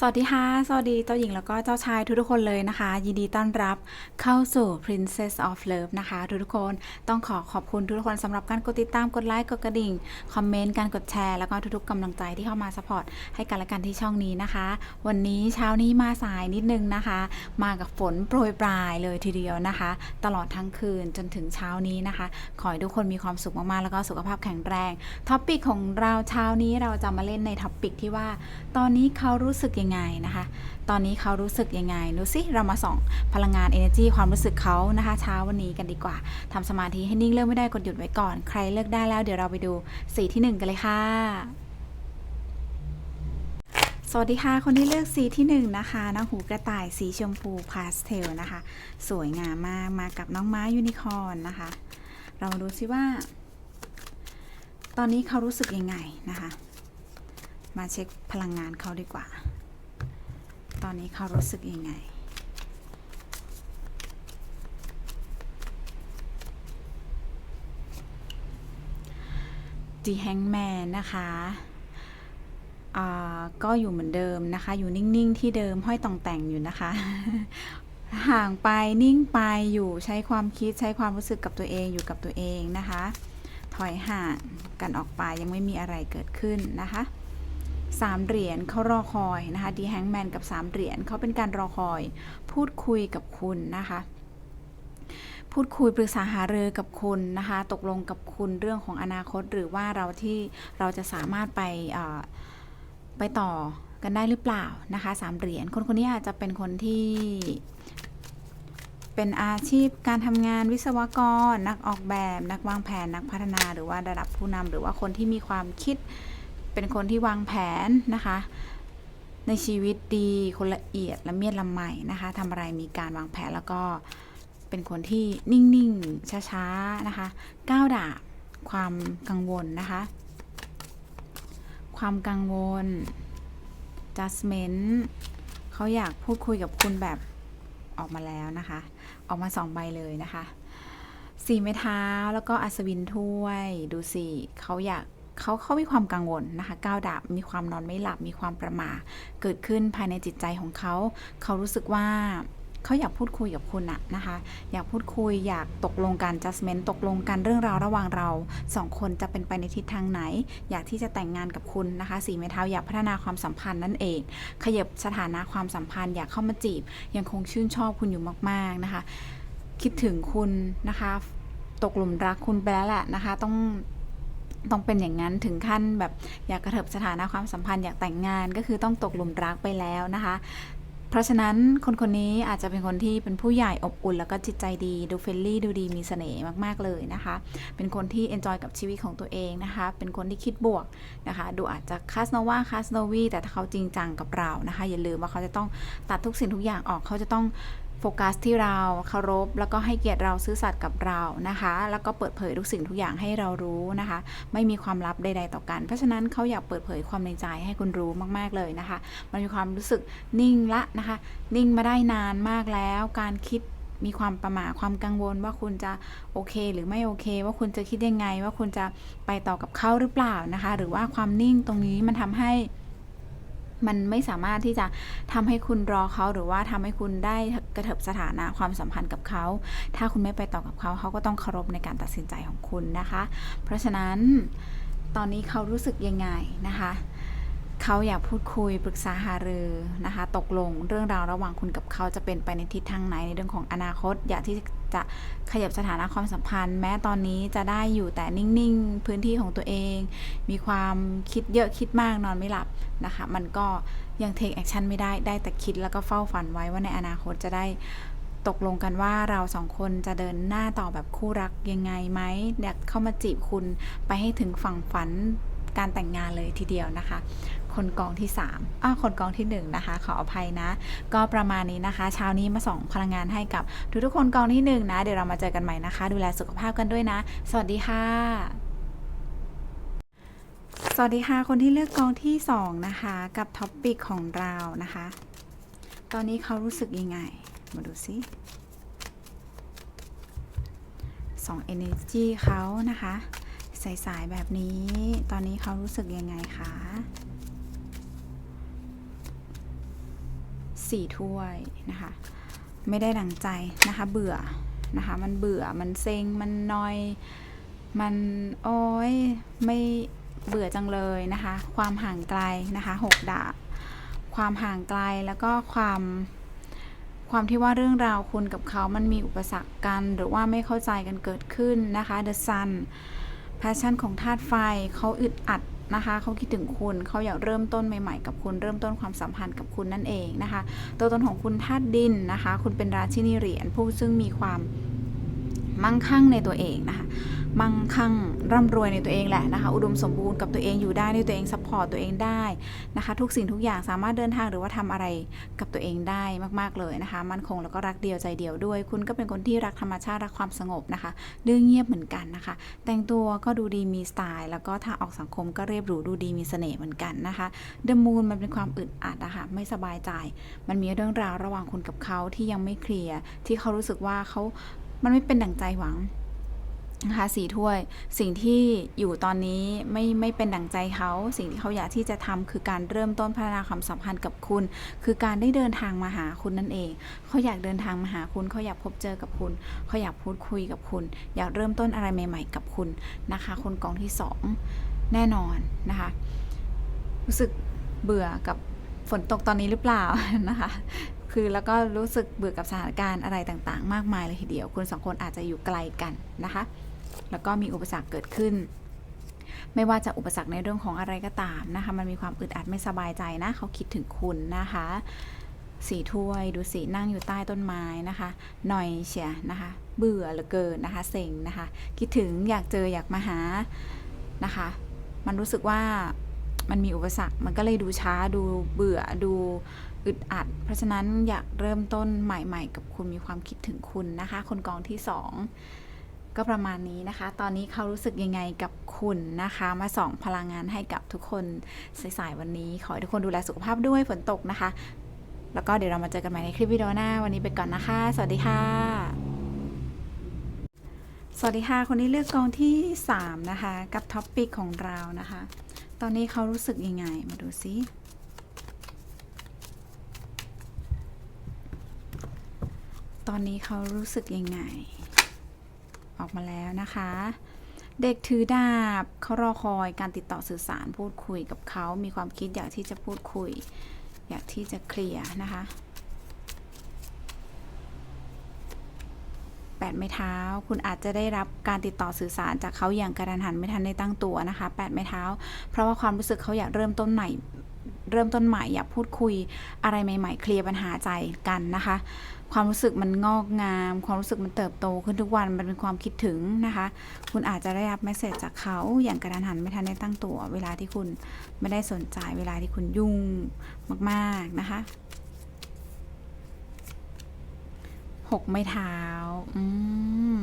สวัสดีค่ะ สวัสดีเจ้าหญิงแล้วก็เจ้าชายทุกๆคนเลยนะคะ ยินดีต้อนรับเข้าสู่ Princess of Love นะคะ ทุกๆคนต้องขอขอบคุณทุกๆคนสำหรับการกดติดตามกดไลค์กดกระดิ่ง คอมเมนต์การกดแชร์ แล้วก็ทุกๆกำลังใจที่เข้ามาสปอร์ตให้กันและกันที่ช่องนี้นะคะ วันนี้เช้านี้มาสายนิดนึงนะคะ มากับฝนโปรยปลายเลยทีเดียวนะคะ ตลอดทั้งคืนจนถึงเช้านี้นะคะ ขอให้ทุกคนมีความสุขมากๆแล้วก็สุขภาพแข็งแรงท็อปปิกของเราเช้านี้เราจะมาเล่นในท็อปิกที่ว่า ตอนนี้เขารู้สึกยังไงนะคะ ตอนนี้เขารู้สึกยังไง ดูสิ เรามาส่องพลังงาน energy ความรู้สึกเขานะคะ เช้าวันนี้กันดีกว่าทำสมาธิให้นิ่งเลิกไม่ได้กดหยุดไว้ก่อน ใครเลิกได้แล้วเดี๋ยวเราไปดูสีที่หนึ่งกันเลยค่ะสวัสดีค่ะ คนที่เลือกสีที่หนึ่งนะคะน้องหูกระต่ายสีชมพูพาสเทลนะคะ สวยงามมากมากับน้องม้ายูนิคอร์นนะคะ เรามาดูซิว่า ตอนนี้เขารู้สึกยังไงนะคะ มาเช็คพลังงานเขาดีกว่า อนนี้เขารู้สึกยังไง ดีแฮงแมนนะคะก็อยู่เหมือนเดิมนะคะ อยู่นิ่ง ๆ ที่เดิมห้อยต่องแต่งอยู่นะคะ ห่างไปนิ่งไปอยู่ใช้ความคิดใช้ความรู้สึกกับตัวเองอยู่กับตัวเองนะคะ ถอยห่างกันออกไปยังไม่มีอะไรเกิดขึ้นนะคะ สามเหรียญเขารอคอยนะคะดีแฮงแมนกับสามเหรียญเขาเป็นการรอคอย พูดคุยกับคุณนะคะพูดคุยปรึกษาหารือกับคุณนะคะ ตกลงกับคุณเรื่องของอนาคต หรือว่าเราที่เราจะสามารถไปไปต่อกันได้หรือเปล่านะคะสามเหรียญคนคนนี้อาจจะเป็นคนที่เป็นอาชีพการทำงานวิศวกร นักออกแบบ นักวางแผนนักพัฒนา หรือว่าระดับผู้นำหรือว่าคนที่มีความคิด เป็นคนที่วางแผนนะคะ ในชีวิตดีคนละเอียดละเมียดละไมนะคะทำอะไรมีการวางแผนแล้วก็เป็นคนที่นิ่งๆช้าๆนะคะก้าวด่าบความกังวลนะคะ ความกังวล judgment เขาอยากพูดคุยกับคุณแบบออกมาแล้วนะคะ ออกมาสองใบเลยนะคะสี่ไม้เท้าแล้วก็อัศวินถ้วย ดูสิเขาอยาก เขาเขามีความกังวลนะคะก้าวดาบมีความนอนไม่หลับมีความประหมาเกิดขึ้นภายในจิตใจของเขา เขารู้สึกว่าเขาอยากพูดคุยกับคุณอะนะคะ อยากพูดคุยอยากตกลงกัน judgment ตกลงกันเรื่องราวระหว่างเราสองคนจะเป็นไปในทิศทางไหน อยากที่จะแต่งงานกับคุณนะคะสีไม้เท้าอยากพัฒนาความสัมพันธ์นั่นเอง ขยับสถานะความสัมพันธ์ อยากเข้ามาจีบ ยังคงชื่นชอบคุณอยู่มาก ๆนะคะ คิดถึงคุณนะคะ ตกหลุมรักคุณไปแล้วแหละนะคะ ต้อง ต้องเป็นอย่างนั้นถึงขั้นแบบอยากกระเถิบสถานะความสัมพันธ์อยากแต่งงานก็คือต้องตกหลุมรักไปแล้วนะคะ เพราะฉะนั้นคนคนนี้อาจจะเป็นคนที่เป็นผู้ใหญ่อบอุ่น แล้วก็จิตใจดีดูเฟรนลี่ดูดีมีเสน่ห์มากๆเลยนะคะ เป็นคนที่เอนจอยกับชีวิตของตัวเองนะคะ เป็นคนที่คิดบวกนะคะ ดูอาจจะคาสโนวาคาสโนวีแต่ถ้าเขาจริงจังกับเรานะคะ อย่าลืมว่าเขาจะต้องตัดทุกสิ่งทุกอย่างออกเขาจะต้อง โฟกัสที่เราเคารพ แล้วก็ให้เกียรติเราซื่อสัตย์กับเรานะคะ แล้วก็เปิดเผยทุกสิ่งทุกอย่างให้เรารู้นะคะ ไม่มีความลับใด ๆ ต่อกัน เพราะฉะนั้นเขาอยากเปิดเผยความในใจให้คุณรู้มาก ๆเลยนะคะ มันมีความรู้สึกนิ่งละนะคะ นิ่งมาได้นานมากแล้ว การคิดมีความประหม่าความกังวลว่าคุณจะโอเคหรือไม่โอเค ว่าคุณจะคิดยังไง ว่าคุณจะไปต่อกับเขาหรือเปล่านะคะ หรือว่าความนิ่งตรงนี้มันทำให้ มันไม่สามารถที่จะทำให้คุณรอเขาหรือว่าทำให้คุณได้กระเถิบสถานะความสัมพันธ์กับเขา ถ้าคุณไม่ไปต่อกับเขาเขาก็ต้องเคารพในการตัดสินใจของคุณนะคะ เพราะฉะนั้นตอนนี้เขารู้สึกยังไงนะคะเขาอยากพูดคุยปรึกษาหารือนะคะ ตกลงเรื่องราวระหว่างคุณกับเขาจะเป็นไปในทิศทางไหนในเรื่องของอนาคต อยากที่ จะขยับสถานะความสัมพันธ์ แม้ตอนนี้จะได้อยู่แต่นิ่งๆ พื้นที่ของตัวเอง มีความคิดเยอะคิดมากนอนไม่หลับนะคะ มันก็ยังเทคแอคชั่นไม่ได้ได้แต่คิดแล้วก็เฝ้าฝันไว้ว่าในอนาคตจะได้ตกลงกันว่าเราสองคนจะเดินหน้าต่อแบบคู่รักยังไงไหมอยากเข้ามาจีบคุณไปให้ถึงฝั่งฝันการแต่งงานเลยทีเดียวนะคะ คนกองที่3อ้าคนกองที่ 1 นะคะ ขออภัยนะ ก็ประมาณนี้นะคะ เช้านี้มาส่งพลังงานให้กับทุกๆคนกองที่ 1 นะ เดี๋ยวเรามาเจอกันใหม่นะคะ ดูแลสุขภาพกันด้วยนะ สวัสดีค่ะ สวัสดีค่ะ คนที่เลือกกองที่ 2 นะคะ กับท็อปปิกของเรานะคะ ตอนนี้เขารู้สึกยังไง มาดูซิสอง energy เขานะคะ ใสายๆแบบนี้ ตอนนี้เขารู้สึกยังไงคะ สี่ถ้วยนะคะ ไม่ได้ดังใจนะคะ เบื่อนะคะ มันเบื่อมันเซ็งมันนอย มันโอ้ยไม่เบื่อจังเลยนะคะ ความห่างไกลนะคะหกดาบความห่างไกลแล้วก็ความความที่ว่าเรื่องราวคุณกับเขามันมีอุปสรรคกัน หรือว่าไม่เข้าใจกันเกิดขึ้นนะคะ The Sun แพชชั่นของธาตุไฟเขาอึดอัด นะคะเขาคิดถึงคุณเขาอยากเริ่มต้นใหม่ๆ กับคุณเริ่มต้นความสัมพันธ์กับคุณนั่นเองนะคะ ตัวตนของคุณธาตุดินนะคะ คุณเป็นราชินีเหรียญผู้ซึ่งมีความมั่งคั่งในตัวเองนะคะ มั่งคั่งร่ำรวยในตัวเองแหละนะคะ อุดมสมบูรณ์กับตัวเองอยู่ได้ในตัวเองซัพพอร์ตตัวเองได้นะคะ ทุกสิ่งทุกอย่างสามารถเดินทางหรือว่าทำอะไรกับตัวเองได้มาก ๆ เลยนะคะ มั่นคงแล้วก็รักเดียวใจเดียวด้วย คุณก็เป็นคนที่รักธรรมชาติรักความสงบนะคะดื้อเงียบเหมือนกันนะคะ แต่งตัวก็ดูดีมีสไตล์ แล้วก็ถ้าออกสังคมก็เรียบหรูดูดีมีเสน่ห์เหมือนกันนะคะเด e m มูนมันเป็นความอึดอัดนะคะไม่สบายใจ มันมีเรื่องราวระหว่างคุณกับเขาที่ยังไม่เคลียร์ที่เขารู้สึกว่าเขามันไม่เป็นดั่งใจหวัง นะคะสีถ้วยสิ่งที่อยู่ตอนนี้ไม่ไม่เป็นดั่งใจเขา สิ่งที่เขาอยากที่จะทำคือการเริ่มต้นพัฒนาความสัมพันธ์กับคุณ คือการได้เดินทางมาหาคุณนั่นเอง เขาอยากเดินทางมาหาคุณ เขาอยากพบเจอกับคุณ เขาอยากพูดคุยกับคุณ อยากเริ่มต้นอะไรใหม่ ๆ กับคุณนะคะ คนกองที่สองแน่นอนนะคะ รู้สึกเบื่อกับฝนตกตอนนี้หรือเปล่านะคะคือแล้วก็รู้สึกเบื่อกับสถานการณ์อะไรต่างๆ มากมายเลยทีเดียว คุณสองคนอาจจะอยู่ไกลกันนะคะ แล้วก็มีอุปสรรคเกิดขึ้น ไม่ว่าจะอุปสรรคในเรื่องของอะไรก็ตามนะคะ มันมีความอึดอัดไม่สบายใจนะเขาคิดถึงคุณนะคะสีถ้วยดูสินั่งอยู่ใต้ต้นไม้นะคะหน่อยเชียนะคะ เบื่อเหลือเกินนะคะ เซ็งนะคะ คิดถึงอยากเจออยากมาหานะคะ มันรู้สึกว่ามันมีอุปสรรค มันก็เลยดูช้าดูเบื่อดูอึดอัด เพราะฉะนั้นอยากเริ่มต้นใหม่ ๆ กับคุณมีความคิดถึงคุณนะคะ คนกองที่สอง ก็ประมาณนี้นะคะ ตอนนี้เขารู้สึกยังไงกับคุณนะคะ มาส่องพลังงานให้กับทุกคนสายๆวันนี้ ขอให้ทุกคนดูแลสุขภาพด้วยฝนตกนะคะ แล้วก็เดี๋ยวเรามาเจอกันใหม่ในคลิปวิดีโอหน้า วันนี้ไปก่อนนะคะ สวัสดีค่ะสวัสดีค่ะ คนนี้เลือกกองที่ 3 นะคะ กับท็อปปิกของเรานะคะ ตอนนี้เขารู้สึกยังไง มาดูซิ ตอนนี้เขารู้สึกยังไง ออกมาแล้วนะคะ เด็กถือดาบเขารอคอยการติดต่อสื่อสารพูดคุยกับเขามีความคิดอยากที่จะพูดคุย อยากที่จะเคลียร์นะคะแปดไม้เท้า คุณอาจจะได้รับการติดต่อสื่อสารจากเขาอย่างกระทันหันไม่ทันได้ตั้งตัวนะคะแปดไม้เท้า เพราะว่าความรู้สึกเขาอยากเริ่มต้นใหม่ เริ่มต้นใหม่อยากพูดคุยอะไรใหม่ ๆ เคลียร์ปัญหาใจกันนะคะ ความรู้สึกมันงอกงาม ความรู้สึกมันเติบโตขึ้นทุกวันมันเป็นความคิดถึงนะคะ คุณอาจจะได้รับเมสเซจจากเขาอย่างกระทันหันไม่ทันได้ตั้งตัว เวลาที่คุณไม่ได้สนใจเวลาที่คุณยุ่งมากๆนะคะหกไม้เท้า อืม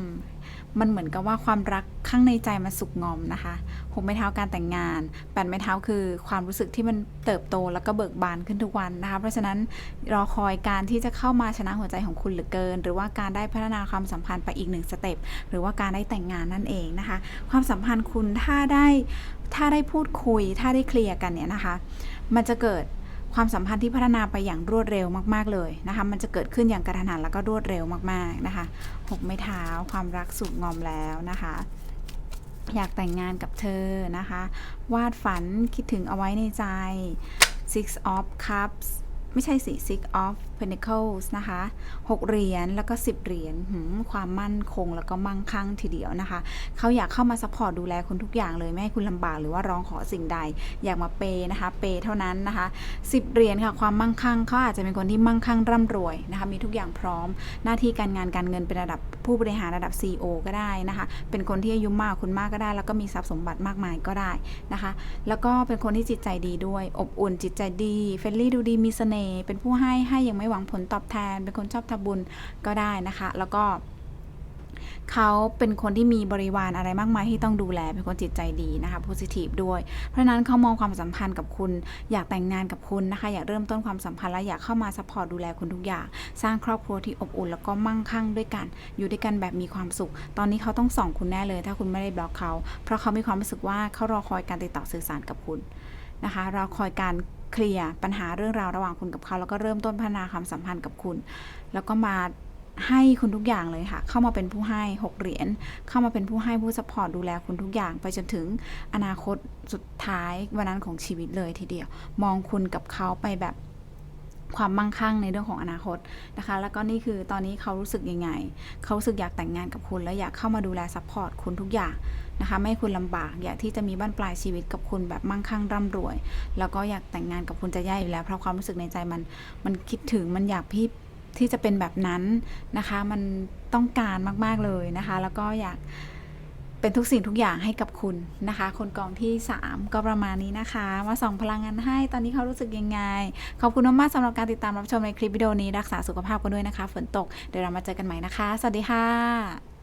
มันเหมือนกับว่าความรักข้างในใจมันสุกงอมนะคะหกไม้เท้าการแต่งงานแปดไม้เท้าคือความรู้สึกที่มันเติบโตแล้วก็เบิกบานขึ้นทุกวันนะคะ เพราะฉะนั้นรอคอยการที่จะเข้ามาชนะหัวใจของคุณเหลือเกิน หรือว่าการได้พัฒนาความสัมพันธ์ไปอีกหนึ่งสเต็ปหรือว่าการได้แต่งงานนั่นเองนะคะ ความสัมพันธ์คุณถ้าได้ถ้าได้พูดคุย ถ้าได้เคลียร์กันเนี่ยนะคะ มันจะเกิด ความสัมพันธ์ที่พัฒนาไปอย่างรวดเร็วมากๆเลยนะคะ มันจะเกิดขึ้นอย่างกระทันหันแล้วก็รวดเร็วมากๆนะคะหกไม้เท้าความรักสุกงอมแล้วนะคะ อยากแต่งงานกับเธอนะคะ วาดฝันคิดถึงเอาไว้ในใจ six of cups ไม่ใช่สิ six of pentacles นะคะหกเหรียญแล้วก็สิบเหรียญความมั่นคงแล้วก็มั่งคั่งทีเดียวนะคะ เขาอยากเข้ามาซัพพอร์ตดูแลคุณทุกอย่างเลย ไม่ให้คุณลำบากหรือว่าร้องขอสิ่งใด อยากมาเปย์นะคะ เปย์เท่านั้นนะคะสิบเหรียญค่ะ ความมั่งคั่งเขาอาจจะเป็นคนที่มั่งคั่งร่ำรวยนะคะ มีทุกอย่างพร้อม หน้าที่การงานการเงินเป็นระดับ ผู้บริหารระดับ CEO ก็ได้นะคะ เป็นคนที่อายุมากคุณมากก็ได้ แล้วก็มีทรัพย์สมบัติมากมายก็ได้นะคะ แล้วก็เป็นคนที่จิตใจดีด้วย อบอุ่นจิตใจดีเฟรนลี่ดูดีมีเสน่ห์เป็นผู้ให้ให้ยังไม่หวังผลตอบแทน เป็นคนชอบทำบุญก็ได้นะคะ แล้วก็ เขาเป็นคนที่มีบริวารอะไรมากมายที่ต้องดูแล เป็นคนจิตใจดีนะคะโพสิทีฟด้วย เพราะนั้นเขามองความสัมพันธ์กับคุณ อยากแต่งงานกับคุณนะคะ อยากเริ่มต้นความสัมพันธ์และอยากเข้ามาซัพพอร์ตดูแลคุณทุกอย่าง สร้างครอบครัวที่อบอุ่นแล้วก็มั่งคั่งด้วยกัน อยู่ด้วยกันแบบมีความสุข ตอนนี้เขาต้องส่องคุณแน่เลย ถ้าคุณไม่ได้บล็อกเขา เพราะเขามีความรู้สึกว่าเขารอคอยการติดต่อสื่อสารกับคุณนะคะ รอคอยการเคลียร์ปัญหาเรื่องราวระหว่างคุณกับเขา แล้วก็เริ่มต้นพัฒนาความสัมพันธ์กับคุณ แล้วก็มา ให้คุณทุกอย่างเลยค่ะ เข้ามาเป็นผู้ให้หกเหรียญ เข้ามาเป็นผู้ให้ผู้สปอร์ตดูแลคุณทุกอย่าง ไปจนถึงอนาคตสุดท้ายวันนั้นของชีวิตเลยทีเดียว มองคุณกับเขาไปแบบความมั่งคั่งในเรื่องของอนาคตนะคะ แล้วก็นี่คือตอนนี้เขารู้สึกยังไง เขารู้สึกอยากแต่งงานกับคุณ และอยากเข้ามาดูแลซัพพอร์ตคุณทุกอย่างนะคะ ไม่ให้คุณลำบาก อยากที่จะมีบ้านปลายชีวิตกับคุณแบบมั่งคั่งร่ำรวย แล้วก็อยากแต่งงานกับคุณจะย่าอยู่แล้ว เพราะความรู้สึกในใจมัน มันคิดถึง มันอยากพี่ ที่จะเป็นแบบนั้นนะคะ มันต้องการมากๆเลยนะคะ แล้วก็อยากเป็นทุกสิ่งทุกอย่างให้กับคุณนะคะ คนกองที่ 3 ก็ประมาณนี้นะคะ มาส่องพลังงานให้ตอนนี้เขารู้สึกยังไง ขอบคุณมากๆสำหรับการติดตามรับชมในคลิปวิดีโอนี้รักษาสุขภาพกันด้วยนะคะ ฝนตกเดี๋ยวเรามาเจอกันใหม่นะคะ สวัสดีค่ะ